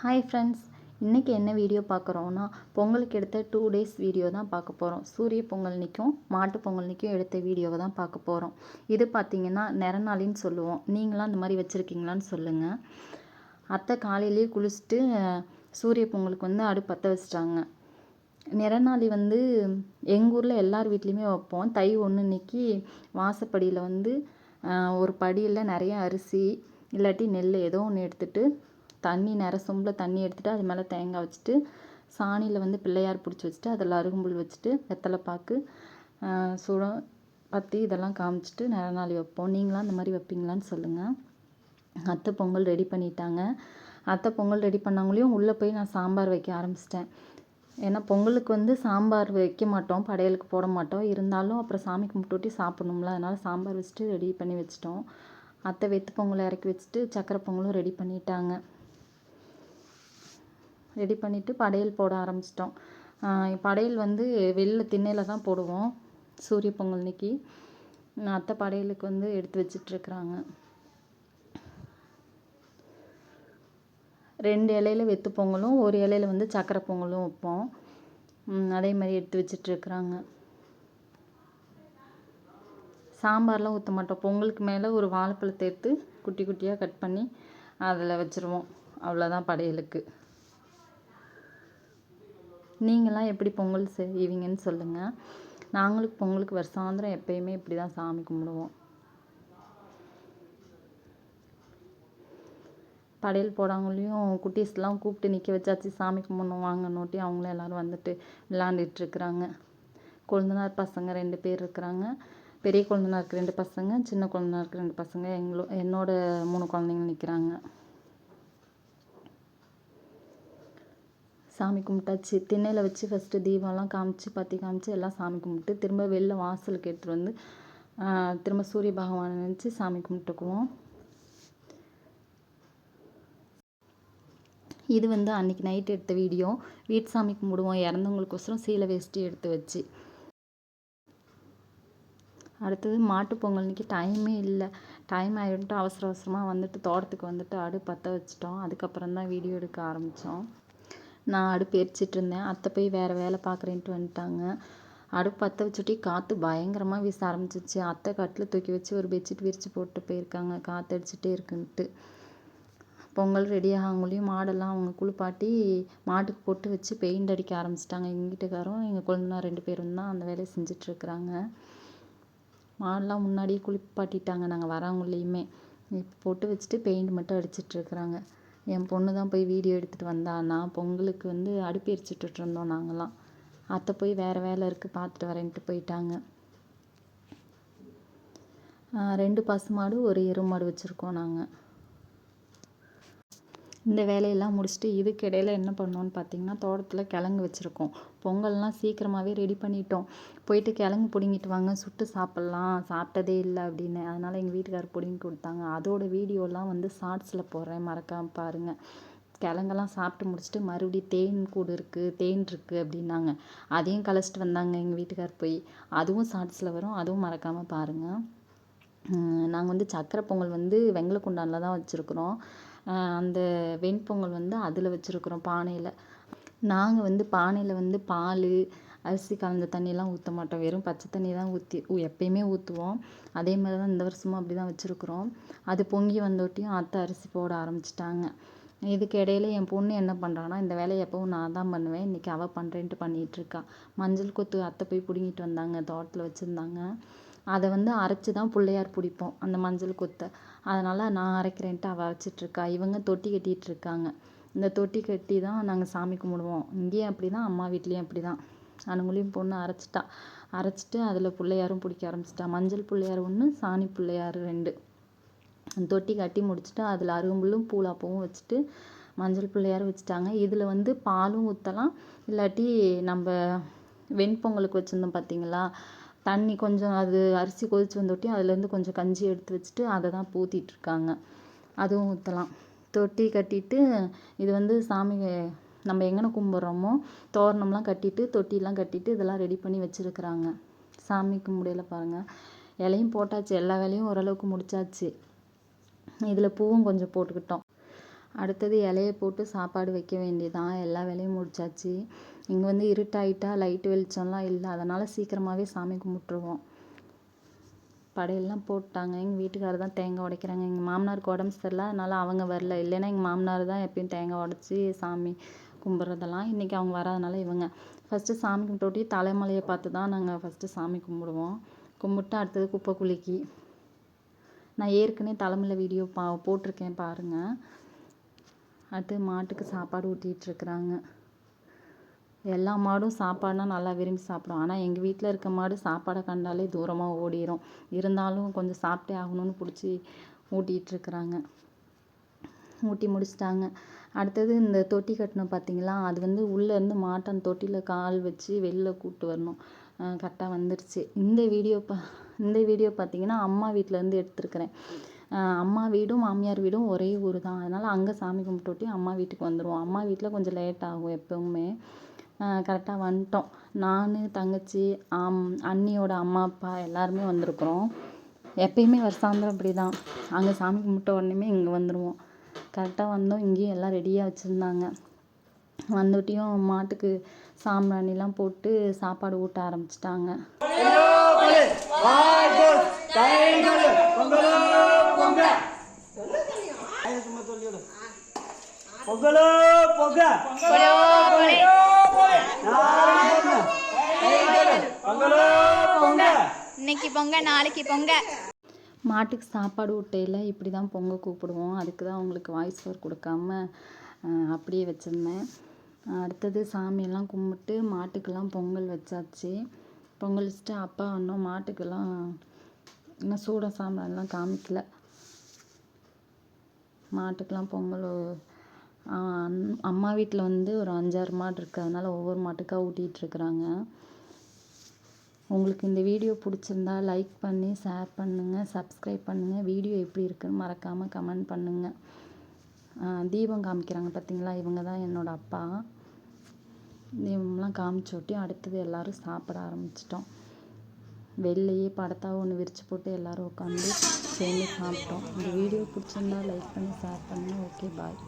Hi friends இன்றைக்கி என்ன video பார்க்குறோன்னா பொங்கலுக்கு எடுத்த டூ டேஸ் வீடியோ தான் பார்க்க போகிறோம் சூரிய பொங்கல் நிற்கும் மாட்டு பொங்கல் நிற்கும் எடுத்த வீடியோவை தான் பார்க்க போகிறோம் இது பார்த்திங்கன்னா நிறநாளின்னு சொல்லுவோம். நீங்களாம் இந்த மாதிரி வச்சுருக்கீங்களான்னு சொல்லுங்கள் அத்தை காலையிலேயே குளிச்சுட்டு சூரிய பொங்கலுக்கு வந்து அடுப்பு பற்ற வச்சிட்டாங்க. நிறநாளி வந்து எங்கள் ஊரில் எல்லார் வீட்லேயுமே வைப்போம். தை ஒன்று அன்னைக்கு வாசப்படியில் வந்து ஒரு படியில் நிறைய அரிசி இல்லாட்டி நெல் ஏதோ ஒன்று எடுத்துகிட்டு தண்ணி நிற சொம்பில் தண்ணி எடுத்துகிட்டு அது மேலே தேங்காய் வச்சுட்டு சாணியில் வந்து பிள்ளையார் பிடிச்சி வச்சுட்டு அதில் அருகம்புல் வச்சுட்டு வெத்தலை பாக்கு சுடம் பற்றி இதெல்லாம் காமிச்சிட்டு நிறநாளி வைப்போம். நீங்களாம் அந்த மாதிரி வைப்பீங்களான்னு சொல்லுங்கள் அத்தை பொங்கல் ரெடி பண்ணிட்டாங்க. அத்தை பொங்கல் ரெடி பண்ணவங்களையும் உள்ளே போய் நான் சாம்பார் வைக்க ஆரம்பிச்சிட்டேன். ஏன்னா பொங்கலுக்கு வந்து சாம்பார் வைக்க மாட்டோம் படையலுக்கு போட மாட்டோம். இருந்தாலும் அப்புறம் சாமி கும்பிட்டு சாப்பிட்ணும்ல அதனால் சாம்பார் வச்சுட்டு ரெடி பண்ணி வச்சிட்டோம். அத்தை வெத்து பொங்கலை இறக்கி வச்சுட்டு சக்கரை பொங்கலும் ரெடி பண்ணிட்டாங்க. ரெடி பண்ணிவிட்டு படையல் போட ஆரம்பிச்சிட்டோம். படையல் வந்து வெளில திண்ணையில் தான் போடுவோம் சூரிய பொங்கல் அன்னைக்கு. அத்தை படையலுக்கு வந்து எடுத்து வச்சிட்ருக்குறாங்க. ரெண்டு இலையில வெத்து பொங்கலும் ஒரு இலையில வந்து சக்கரை பொங்கலும் வைப்போம். அதே மாதிரி எடுத்து வச்சிட்ருக்குறாங்க. சாம்பார்லாம் ஊற்ற மாட்டோம். பொங்கலுக்கு மேலே ஒரு வாழைப்பழத்தை எடுத்து குட்டி குட்டியாக கட் பண்ணி அதில் வச்சுருவோம். அவ்வளோதான் படையலுக்கு. நீங்களாம் எப்படி பொங்கல் செய்வீங்கன்னு சொல்லுங்கள் நாங்களுக்கு பொங்கலுக்கு வருஷாந்திரம் எப்பயுமே இப்படி தான் சாமி கும்பிடுவோம். படையல் போடாங்களையும் குட்டீஸ்லாம் கூப்பிட்டு நிற்க வச்சாச்சு சாமி கும்பிடணும் வாங்கன்னோட்டி அவங்களும் எல்லோரும் வந்துட்டு விளாண்டுட்ருக்குறாங்க கொழுந்தனார் பசங்க ரெண்டு பேர் இருக்கிறாங்க. பெரிய குழந்தனாருக்கு ரெண்டு பசங்க சின்ன குழந்தனாருக்கு ரெண்டு பசங்க எங்களோ என்னோட மூணு குழந்தைங்க நிற்கிறாங்க சாமி கும்பிட்டாச்சு. திண்ணையில் வச்சு ஃபஸ்ட்டு தீபம்லாம் காமிச்சு பற்றி காமிச்சு எல்லாம் சாமி கும்பிட்டு திரும்ப வெளில வாசலுக்கு எடுத்துகிட்டு வந்து திரும்ப சூரிய பகவானை நினச்சி சாமி கும்பிட்டுக்குவோம். இது வந்து அன்றைக்கி நைட் எடுத்த வீடியோ வீட்டு சாமி கும்பிடுவோம். இறந்தவங்களுக்கோசரம் சீலை வேஷ்டி எடுத்து வச்சு. அடுத்தது மாட்டு பொங்கல். அன்றைக்கி டைமே இல்லை. டைம் ஆகிட்டு அவசர அவசரமாக வந்துட்டு தோட்டத்துக்கு வந்துட்டு அடு பற்ற வச்சிட்டோம். அதுக்கப்புறம் தான் வீடியோ எடுக்க ஆரம்பித்தோம் நான் அடுப்பு எரிச்சிட்டு இருந்தேன். அத்தை போய் வேறு வேலை பார்க்குறேன்ட்டு வந்துட்டாங்க. அடுப்பு பற்ற வச்சுட்டி காற்று பயங்கரமாக வீச ஆரம்பிச்சிச்சு அத்தை கட்டில் தூக்கி வச்சு ஒரு பெட்ஷீட் விரித்து போட்டு போயிருக்காங்க. காற்று அடிச்சுட்டே இருக்குன்ட்டு. பொங்கல் ரெடி ஆகவங்களையும் மாடெல்லாம் அவங்க குளிப்பாட்டி மாட்டுக்கு பொட்டு வச்சு பெயிண்ட் அடிக்க ஆரம்பிச்சிட்டாங்க. எங்கள் வீட்டுக்காரும் எங்கள் குழந்தைனா ரெண்டு பேரும் தான் அந்த வேலையை செஞ்சிட்ருக்குறாங்க. மாடெல்லாம் முன்னாடியே குளிப்பாட்டிட்டாங்க. நாங்கள் வரவங்களையுமே இப்போ பொட்டு வச்சுட்டு பெயிண்ட் மட்டும் அடிச்சிட்ருக்குறாங்க. என் பொண்ணு தான் போய் வீடியோ எடுத்துகிட்டு வந்தா. நான் பொங்கலுக்கு வந்து அடுப்பு எரிச்சிட்டு இருந்தோம் நாங்களாம் அத்தை போய் வேறு வேலை இருக்குது பார்த்துட்டு வரேன்ட்டு போயிட்டாங்க. ரெண்டு பசுமாடு ஒரு எருமாடு வச்சுருக்கோம் நாங்கள் இந்த வேலையெல்லாம் முடிச்சுட்டு இதுக்கு இடையில என்ன பண்ணோன்னு பார்த்தீங்கன்னா தோட்டத்தில் கிழங்கு வச்சுருக்கோம். பொங்கல்லாம் சீக்கிரமாகவே ரெடி பண்ணிட்டோம். போயிட்டு கிழங்கு பிடுங்கிட்டு வாங்க சுட்டு சாப்பிட்லாம். சாப்பிட்டதே இல்லை அப்படின்னு. அதனால் எங்கள் வீட்டுக்காரர் பிடுங்கி கொடுத்தாங்க. அதோட வீடியோலாம் வந்து ஷார்ட்ஸில் போடுறேன். மறக்காமல் பாருங்கள் கிழங்கெல்லாம் சாப்பிட்டு முடிச்சுட்டு மறுபடியும் தேன் கூடு இருக்குது தேன் இருக்குது அப்படின்னாங்க. அதையும் கலைச்சிட்டு வந்தாங்க எங்கள் வீட்டுக்கார் போய். அதுவும் ஷார்ட்ஸில் வரும். அதுவும் மறக்காமல் பாருங்கள் நாங்கள் வந்து சக்கரை பொங்கல் வந்து வெங்கல குண்டானில் தான் வச்சுருக்குறோம். அந்த வெண்பொங்கல் வந்து அதில் வச்சுருக்குறோம் பானையில். நாங்கள் வந்து பானையில் வந்து பால் அரிசி கலந்த தண்ணியெலாம் ஊற்ற மாட்டோம். வெறும் பச்சை தண்ணி தான் ஊற்றி எப்பயுமே ஊற்றுவோம் அதே மாதிரி தான் இந்த வருஷமும் அப்படி தான் வச்சுருக்குறோம். அது பொங்கி வந்தோட்டியும் அத்தை அரிசி போட ஆரம்பிச்சிட்டாங்க. இதுக்கு இடையில என் பொண்ணு என்ன பண்ணுறான்னா இந்த வேலையை எப்பவும் நான் தான் பண்ணுவேன். இன்றைக்கி அவள் பண்ணுறேன்ட்டு பண்ணிகிட்ருக்கா மஞ்சள் கொத்து அத்தை போய் பிடுங்கிட்டு வந்தாங்க தோட்டத்தில் வச்சுருந்தாங்க. அதை வந்து அரைச்சி தான் பிள்ளையார் பிடிப்போம் அந்த மஞ்சள் கொத்தை. அதனால் நான் அரைக்கிறேன்ட்டு அவள் அரைச்சிட்ருக்கா. இவங்க தொட்டி கட்டிகிட்ருக்காங்க இந்த தொட்டி கட்டி தான் நாங்கள் சாமி கும்பிடுவோம். இங்கேயும் அப்படி தான் அம்மா வீட்லேயும் அப்படி தான் அனுங்களையும் பொண்ணு அரைச்சிட்டா. அரைச்சிட்டு அதில் பிள்ளையாரும் பிடிக்க ஆரம்பிச்சிட்டா. மஞ்சள் பிள்ளையார் ஒன்று சாணி பிள்ளையார் ரெண்டு. தொட்டி கட்டி முடிச்சுட்டு அதில் அருகம்புல்லும் பூலாப்பவும் வச்சுட்டு மஞ்சள் பிள்ளையார் வச்சுட்டாங்க. இதில் வந்து பாலும் ஊற்றலாம் இல்லாட்டி நம்ம வெண்பொங்கலுக்கு வச்சுருந்தோம் பார்த்தீங்களா தண்ணி கொஞ்சம் அது அரிசி கொதித்து வந்தொட்டி அதுலேருந்து கொஞ்சம் கஞ்சி எடுத்து வச்சுட்டு அதை தான் ஊற்றிட்ருக்காங்க அதுவும் ஊற்றலாம் தொட்டி கட்டிட்டு இது வந்து சாமி நம்ம எங்கன கும்பிட்றோமோ தோரணம்லாம் கட்டிட்டு தொட்டிலாம் கட்டிட்டு இதெல்லாம் ரெடி பண்ணி வச்சுருக்குறாங்க. சாமி கும்பிடையில பாருங்கள் இலையும் போட்டாச்சு. எல்லா வேலையும் ஓரளவுக்கு முடிச்சாச்சு. இதில் பூவும் கொஞ்சம் போட்டுக்கிட்டோம். அடுத்தது இலையை போட்டு சாப்பாடு வைக்க வேண்டியதான் எல்லா வேலையும் முடிச்சாச்சு. இங்கே வந்து இருட்டாயிட்டா லைட்டு வெளிச்சம்லாம் இல்லை. அதனால் சீக்கிரமாகவே சாமி கும்பிட்ருவோம் படையெல்லாம் போட்டாங்க. எங்கள் வீட்டுக்காரர் தான் தேங்காய் உடைக்கிறாங்க. எங்கள் மாமனாருக்கு உடம்பு சரியில்லை. அதனால் அவங்க வரல. இல்லைன்னா எங்கள் மாமனார் தான் எப்பயும் தேங்காய் உடச்சி சாமி கும்பிட்றதெல்லாம் இன்றைக்கி அவங்க வராதனால இவங்க. ஃபஸ்ட்டு சாமி கும்பிட்டோட்டி தலைமலையை பார்த்து தான் நாங்கள் ஃபஸ்ட்டு சாமி கும்பிடுவோம். கும்பிட்டு அடுத்தது குப்பை குலுக்கி. நான் ஏற்கனவே தலைமையில வீடியோ பா போட்டிருக்கேன் பாருங்கள் அடுத்து மாட்டுக்கு சாப்பாடு ஊட்டிகிட்ருக்குறாங்க எல்லா மாடும் சாப்பாடுனா நல்லா விரும்பி சாப்பிடும். ஆனால் எங்கள் வீட்டில் இருக்க மாடு சாப்பாடை கண்டாலே தூரமாக ஓடிரும். இருந்தாலும் கொஞ்சம் சாப்பிட்டே ஆகணும்னு பிடிச்சி ஊட்டிகிட்ருக்குறாங்க ஊட்டி முடிச்சிட்டாங்க. அடுத்தது இந்த தொட்டி கட்டணும் பார்த்தீங்களா அது வந்து உள்ளேருந்து மாட்டை அந்த தொட்டியில் கால் வச்சு வெளில கூப்பிட்டு வரணும். கரெக்டாக வந்துடுச்சு இந்த வீடியோ பா இந்த வீடியோ பார்த்தீங்கன்னா அம்மா வீட்டிலேருந்து எடுத்துருக்குறேன். அம்மா வீடும் மாமியார் வீடும் ஒரே ஊர் தான் அதனால் அங்கே சாமி கும்பிட்டுட்டி அம்மா வீட்டுக்கு வந்துடுவோம் அம்மா வீட்டில் கொஞ்சம் லேட் ஆகும் எப்போவுமே. கரெக்டாக வந்துட்டோம். நான் தங்கச்சி அம் அண்ணியோட அம்மா அப்பா எல்லாருமே வந்திருக்குறோம். எப்பயுமே வருஷாந்திரம் இப்படி தான் அங்கே சாமி கும்பிட்ட உடனேமே இங்கே வந்துடுவோம் கரெக்டாக வந்தோம். இங்கேயும் எல்லாம் ரெடியாக வச்சுருந்தாங்க. வந்துட்டியும் மாட்டுக்கு சாம்பிராணிலாம் போட்டு சாப்பாடு ஊட்ட ஆரம்பிச்சிட்டாங்க. பொங்கலோ பொங்க. பொங்கலோ பொங்க இன்னைக்கு பொங்க நாளைக்கு பொங்க. மாட்டுக்கு சாப்பாடு ஊட்டையில் இப்படி தான் பொங்க கூப்பிடுவோம். அதுக்கு தான் அவங்களுக்கு வாய்ஸ் ஓவர் கொடுக்காம அப்படியே வச்சுருந்தேன். அடுத்தது சாமியெல்லாம் கும்பிட்டு மாட்டுக்கெல்லாம் பொங்கல் வச்சாச்சு. பொங்கல் வச்சுட்டு அப்பா இன்னும் மாட்டுக்கெல்லாம் இன்னும் சூடம் சாம்பார்லாம் காமிக்கல. மாட்டுக்கெல்லாம் பொங்கல் அம்மா வீட்டில் வந்து ஒரு அஞ்சாறு மாடு இருக்குது அதனால் ஒவ்வொரு மாட்டுக்காக ஊட்டிகிட்டு இருக்கிறாங்க. உங்களுக்கு இந்த வீடியோ பிடிச்சிருந்தா லைக் பண்ணி ஷேர் பண்ணுங்கள் சப்ஸ்கிரைப் பண்ணுங்கள் வீடியோ எப்படி இருக்குன்னு மறக்காமல் கமெண்ட் பண்ணுங்கள் தீபம் காமிக்கிறாங்க பார்த்தீங்களா இவங்க தான் என்னோட அப்பா. தீபம்லாம் காமிச்சு ஒட்டி அடுத்தது எல்லாரும் சாப்பிட ஆரம்பிச்சிட்டோம். வெளிலையே படத்தாக ஒன்று விரித்து போட்டு எல்லோரும் உட்காந்து சேர்ந்து சாப்பிட்டோம். இந்த வீடியோ பிடிச்சிருந்தா லைக் பண்ணி ஷேர் பண்ணுங்கள் ஓகே பாய்